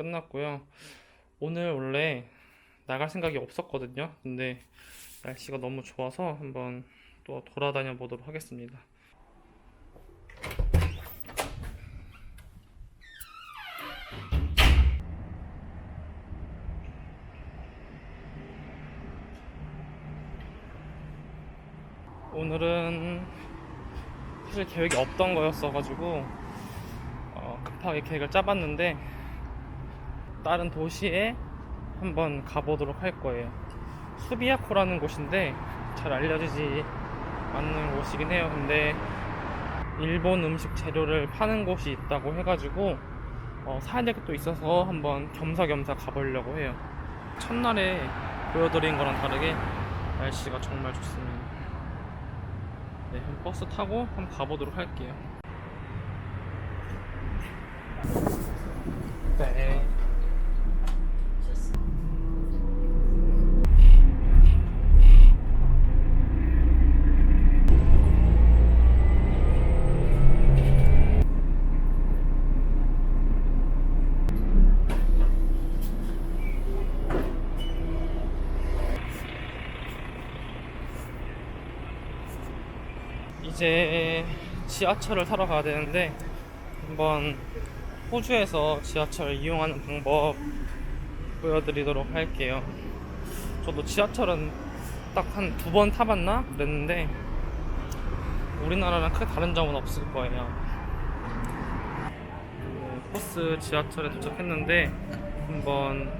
끝났고요. 오늘 원래 나갈 생각이 없었거든요. 근데 날씨가 너무 좋아서 한번 또 돌아다녀 보도록 하겠습니다. 오늘은 사실 계획이 없던 거였어가지고 어, 급하게 계획을 짜봤는데 다른 도시에 한번 가보도록 할 거예요. 수비야코라는 곳인데 잘 알려지지 않는 곳이긴 해요. 근데 일본 음식 재료를 파는 곳이 있다고 해가지고 어, 사야 될 것도 있어서 한번 겸사겸사 가보려고 해요. 첫날에 보여드린 거랑 다르게 날씨가 정말 좋습니다. 네, 버스 타고 한번 가보도록 할게요. 네. 지하철을 타러 가야 되는데 한번 호주에서 지하철을 이용하는 방법 보여드리도록 할게요. 저도 지하철은 딱 한 두 번 타봤나 그랬는데 우리나라랑 크게 다른 점은 없을 거예요. 네, 버스 지하철에 도착했는데 한번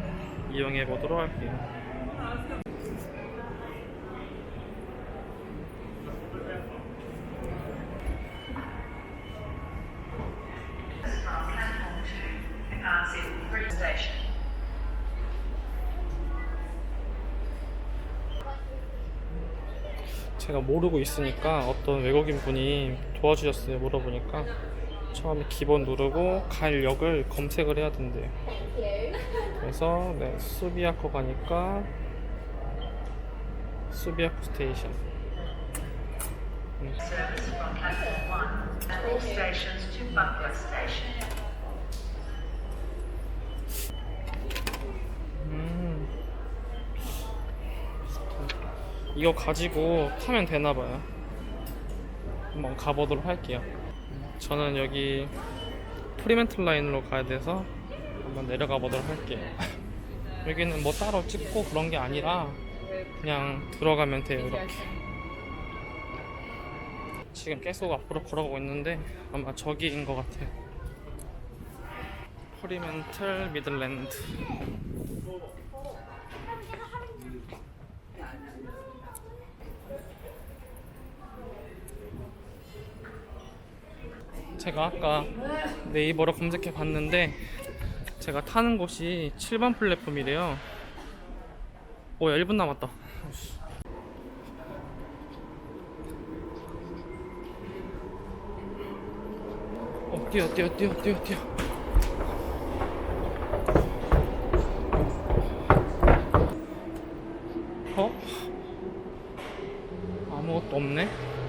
이용해 보도록 할게요. 제가 모르고 있으니까 어떤 외국인 분이 도와주셨어요. 물어보니까 처음에 기본 누르고 갈 역을 검색을 해야 된대요. 그래서 네, 수비아코 가니까 수비아코 스테이션. 음, 이거 가지고 타면 되나 봐요. 한번 가보도록 할게요. 저는 여기 프리멘틀 라인으로 가야 돼서 한번 내려가 보도록 할게요. 여기는 뭐 따로 찍고 그런 게 아니라 그냥 들어가면 돼요, 이렇게. 지금 계속 앞으로 걸어가고 있는데 아마 저기인 것 같아요. 프리멘틀 미들랜드. 제가 아까 네이버로 검색해 봤는데 제가 타는 곳이 7번 플랫폼이래요. 오, 1분 남았다. 어, 뛰어, 뛰어, 뛰어, 뛰어, 뛰어. 어? 아무것도 없네.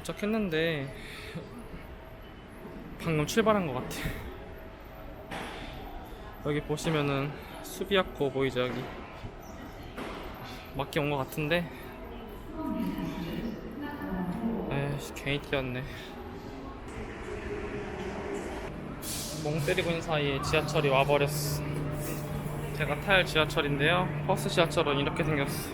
도착했는데 방금 출발한 것 같아. 여기 보시면은 수비아코 보이죠 여기 맞게 온 것 같은데 에이씨 괜히 뛰었네. 멍 때리고 있는 사이에 지하철이 와버렸어. 제가 탈 지하철인데요. 버스 지하철은 이렇게 생겼어.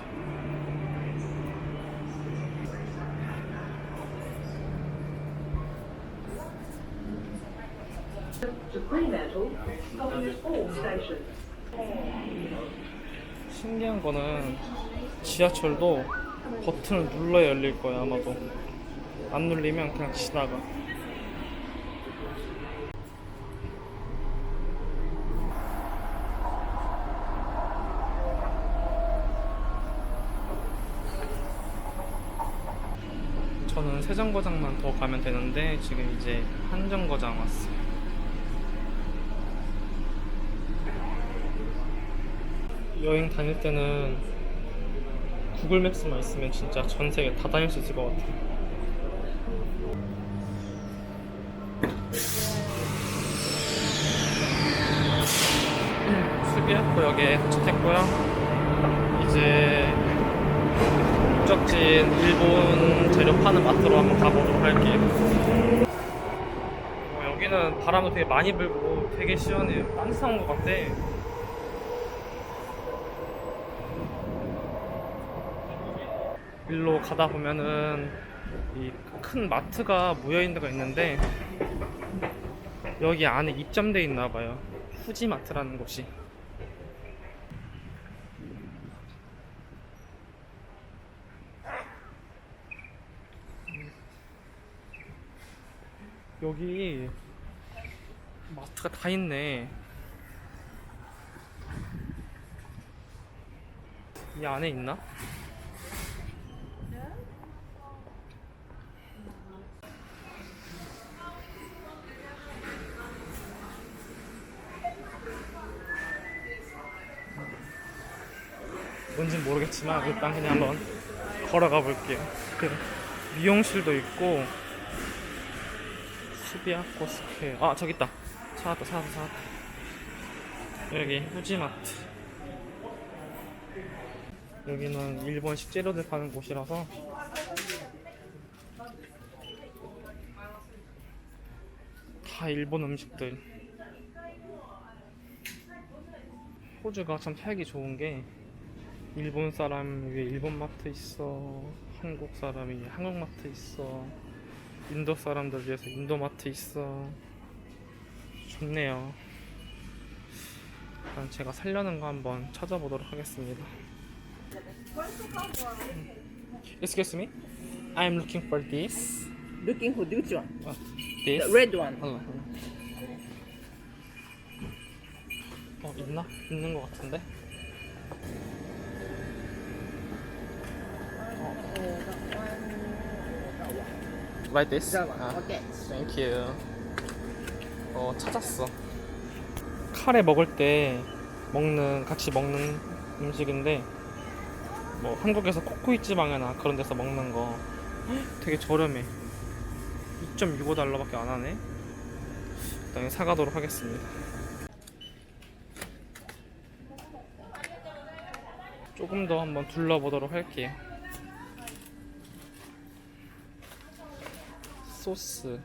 신기한 거는 지하철도 버튼을 눌러야 열릴 거야 아마도. 안 눌리면 그냥 지나가. 저는 세 정거장만 더 가면 되는데 지금 이제 한 정거장 왔어요 여행 다닐 때는 구글 맵스만 있으면 진짜 전 세계 다 다닐 수 있을 것 같아. 수비학구역에 도착했고요. 이제 목적지인 일본 재료 파는 마트로 한번 가보도록 할게요. 어, 여기는 바람도 되게 많이 불고 되게 시원해요. 따뜻한 것 같아. 일로 가다 보면은 이 큰 마트가 모여 있는 데가 있는데 여기 안에 입점돼 있나 봐요. 후지 마트라는 곳이. 여기 마트가 다 있네. 이 안에 있나? 뭔진 모르겠지만 일단 그냥 한번 걸어가 볼게요. 그 미용실도 있고 수비아코 스퀘어 아 저기 있다. 찾았다 찾았다 찾았다. 여기 후지마트. 여기는 일본식 재료들 파는 곳이라서. 다 일본 음식들. 호주가 참 살기 좋은 게 일본 사람 위에 일본 마트 있어 한국 사람이 한국 마트 있어 인도 사람들 위해서 인도 마트 있어 좋네요 일단 제가 살려는 거 한번 찾아보도록 하겠습니다 Excuse me I'm looking for this Looking for which one? 어, The this red one. 어, 어. 어 있나? 있는 거 같은데 Like this? 아. Okay. Thank you. 어 찾았어. 카레 먹을 때 먹는 같이 먹는 음식인데 뭐 한국에서 코코이찌방이나 그런 데서 먹는 거 되게 저렴해. 2.65달러밖에 안 하네. 일단 사가도록 하겠습니다. 조금 더 한번 둘러보도록 할게요. 소스.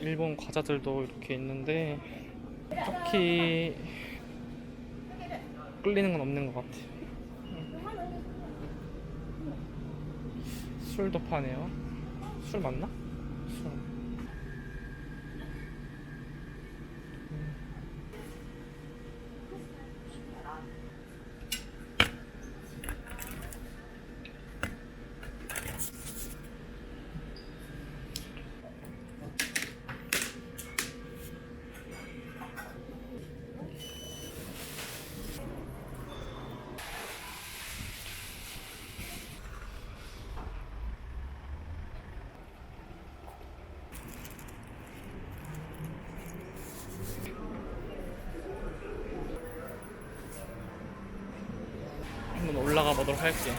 일본 과자들도 이렇게 있는데 딱히 끌리는 건 없는 것 같아요. 술도 파네요. 술 맞나? 술. 한번 올라가 보도록 할게요.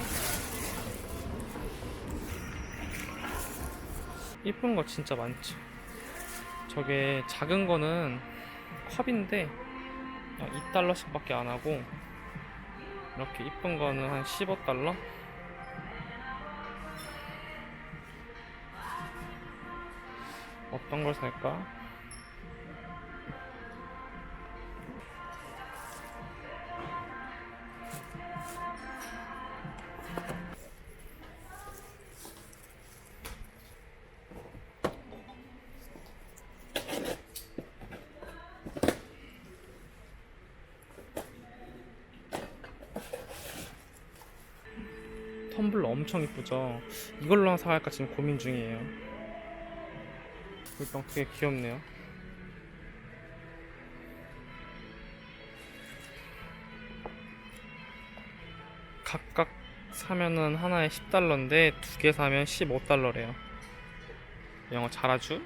이쁜 거 진짜 많죠. 저게 작은 거는 컵인데 2달러씩 밖에 안 하고 이렇게 이쁜 거는 한 15달러? 어떤 걸 살까? 텀블러 엄청 이쁘죠? 이걸로 하나 사갈까 지금 고민 중이에요. 일단 되게 귀엽네요. 각각 사면은 하나에 10달러인데 두 개 사면 15달러래요. 영어 잘하죠?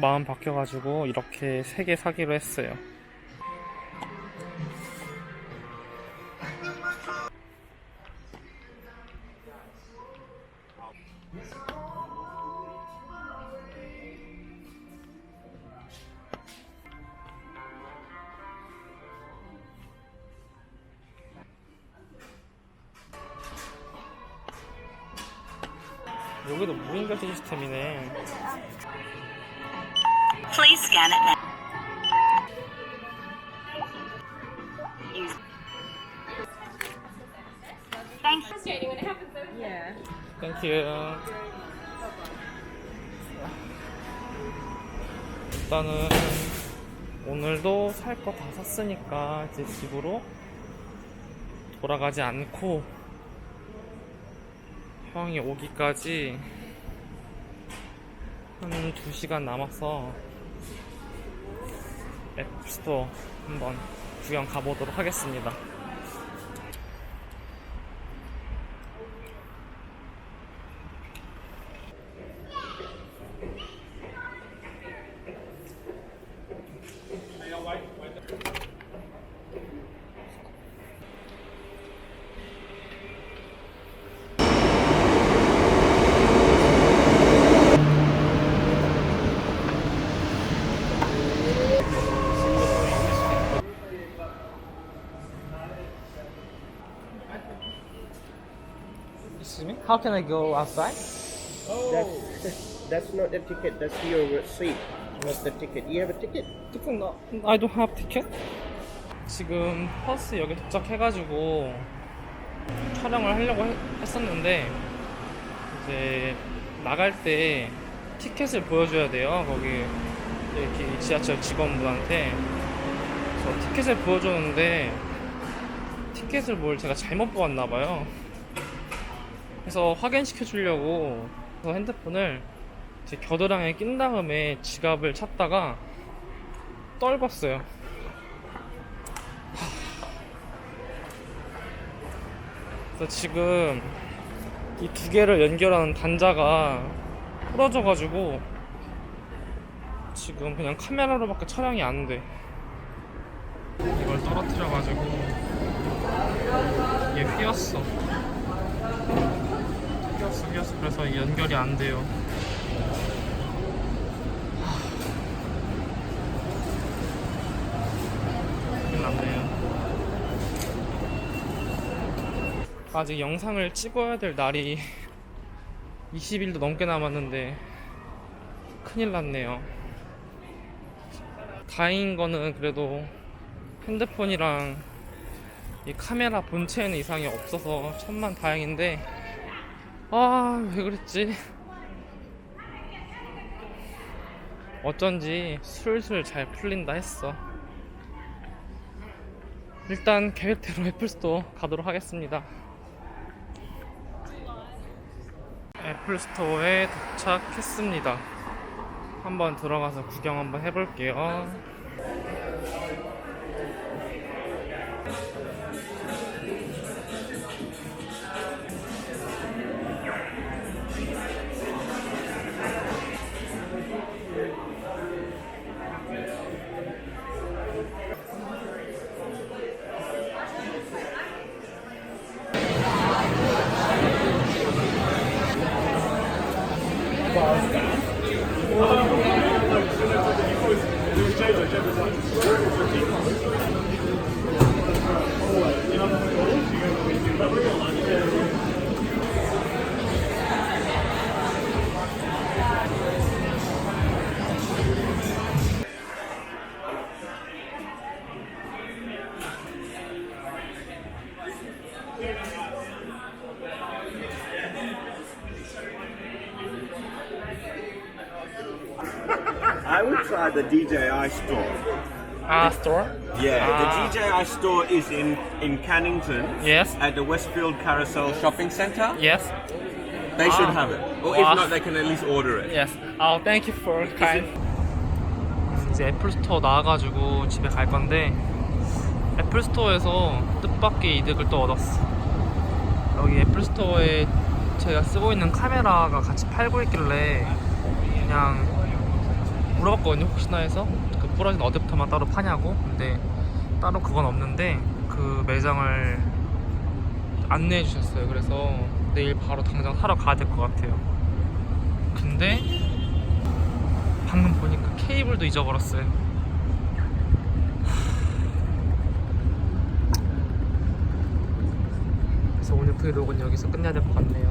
마음 바뀌어가지고 이렇게 세 개 사기로 했어요. 땡큐. 일단은 오늘도 살 거 다 샀으니까 이제 집으로 돌아가지 않고 형이 오기까지 한 2시간 남아서 앱스토어 한번 구경 가보도록 하겠습니다. Excuse me? How can I go outside? That's, that's not the ticket, that's your receipt, not the ticket. You have a ticket? ticket no, I don't have ticket. 지금 버스역에 도착해가지고 촬영을 하려고 했- 했었는데 이제 나갈 때 티켓을 보여줘야 돼요. 거기 이렇게 지하철 직원분한테 그래서 티켓을 보여줬는데 티켓을 뭘 제가 잘못 보았나 봐요. 그래서 확인시켜 주려고 핸드폰을 제 겨드랑이에 낀 다음에 지갑을 찾다가 떨궜어요. 그래서 지금 이 두 개를 연결하는 단자가 부러져가지고 지금 그냥 카메라로밖에 촬영이 안 돼. 이걸 떨어뜨려가지고 이게 휘었어. 휘었어. 그래서 연결이 안 돼요. 큰일 났네요. 아직 영상을 찍어야 될 날이 20일도 넘게 남았는데 큰일 났네요. 다행인 거는 그래도 핸드폰이랑 이 카메라 본체에는 이상이 없어서 천만 다행인데 아 왜 그랬지? 어쩐지 술술 잘 풀린다 했어. 일단 계획대로 애플스토어 가도록 하겠습니다. 애플스토어에 도착했습니다. 한번 들어가서 구경 한번 해볼게요. Try the DJI store. 아, store? Yeah, Ah. the DJI store is in in Cannington. Yes. At the Westfield Carousel Shopping Centre. Yes. They should Ah. have it. Or Ah. if not, they can at least order it. Yes. Oh, thank you for kind. 이제 애플 스토어 나와가지고 집에 갈 건데 애플 스토어에서 뜻밖의 이득을 또 얻었어. 여기 애플 스토어에 제가 쓰고 있는 카메라가 같이 팔고 있길래 그냥 물어봤거든요 혹시나 해서. 그 부러진 어댑터만 따로 파냐고. 근데 따로 그건 없는데 그 매장을 안내해 주셨어요. 그래서 내일 바로 당장 사러 가야 될 것 같아요. 근데 방금 보니까 케이블도 잊어버렸어요. 그래서 오늘 브이로그는 여기서 끝내야 될 것 같네요